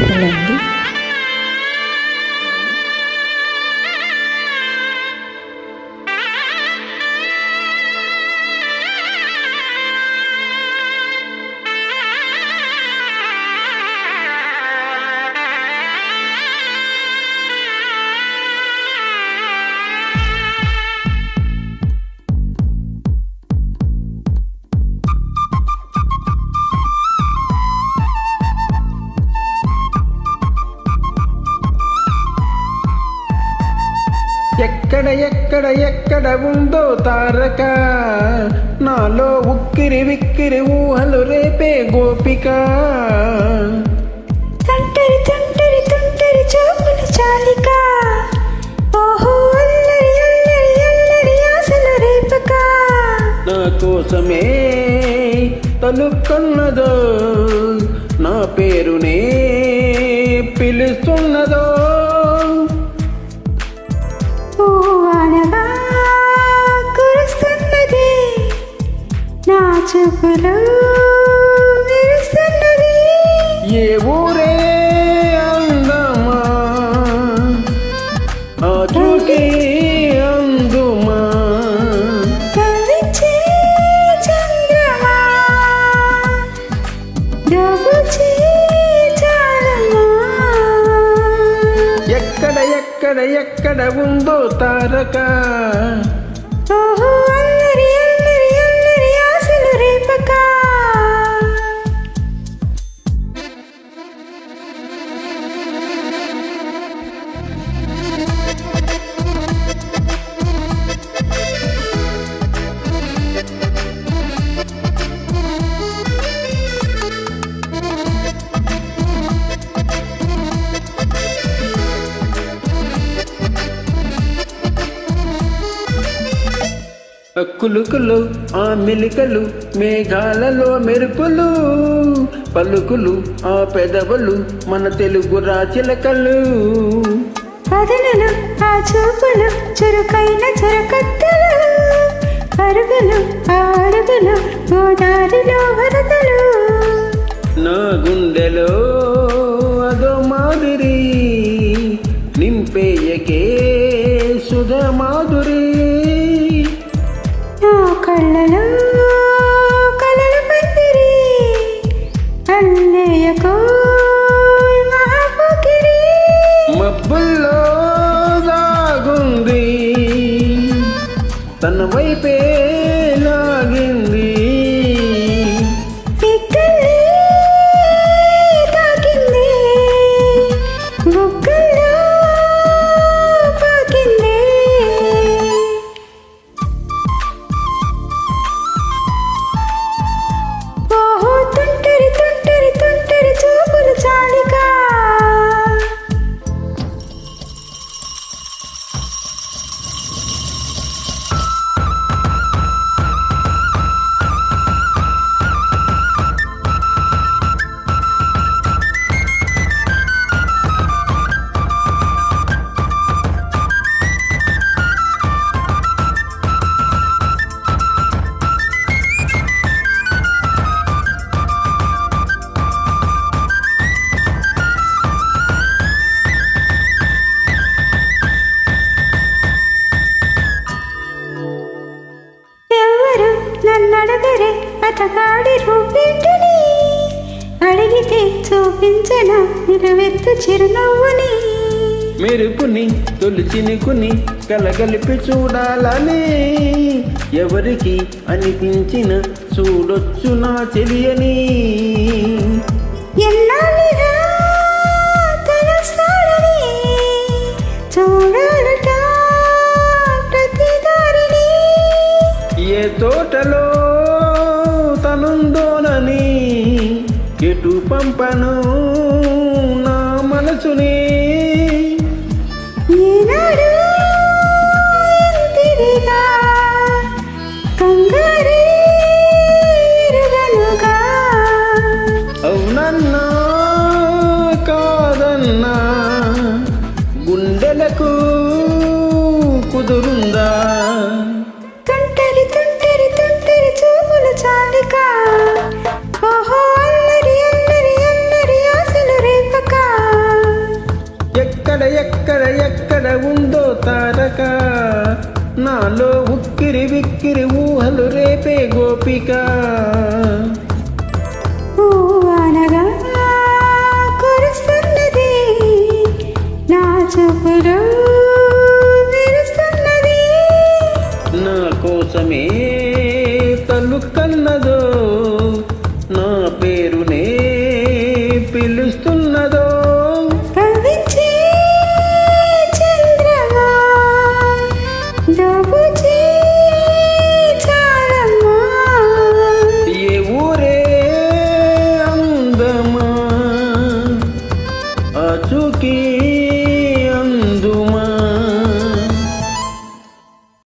Önemli. ఎక్కడ ఎక్కడ ఎక్కడ ఉందో తారక? నాలో ఉక్కిరి విక్కిరి ఊహలు రేపే గోపిక. తంటరి తంటరి తుంటరి చూపుల చాలిక. ఓహో అల్లరి అల్లరి అల్లరి ఆశల రేపక. నా కోసమే తలుక్కున్నదో నా పేరునే పిలుస్తున్నదో. చూపులు మెరుస్తున్నది ఏ ఊరే అందమా? ఆ చూకే అందుమా? కవిచే చంద్రమా? దోబుచే చాలమా? ఎక్కడ ఎక్కడ ఎక్కడ ఉందో తారక? కులుకులు ఆ మెలికలు మేఘాలలో మెరుపులు పలుకులు ఆ పెదవులు మన తెలుగు రాచిలకలు. పదనులు ఆ చూపులు చురుకైన చురకత్తలు. అరుగులు ఆ అడుగులు గోదారిలో వరదలు. నా గుండెలో అదో మాదిరి నింపేయకే సుధ మాధురి. కళ్ళలో కలల పందిరి. అల్లయ్యకో మబ్బుల్లో దాగుంది. తన వైపే నన్నడగరే నన్ను అడగరే అతగాడి రూపేంటిని అడిగితే చూపించన నిలవెత్తు చిరునవ్వుని. మెరుపుని తొలిచినుకుని కలగలిపి చూడాలని ఎవరికి అనిపించిన చూడొచ్చు నా చెలియని ఏ తోటలో తనుందోనని ఎటు పంపను నా మనసుని? అవునన్నా కాదన్నా గుండెలకు ఎక్కడ ఎక్కడ ఎక్కడ ఉందో తారక. నాలో ఉక్కిరి విక్కిరి ఊహలు రేపే గోపిక.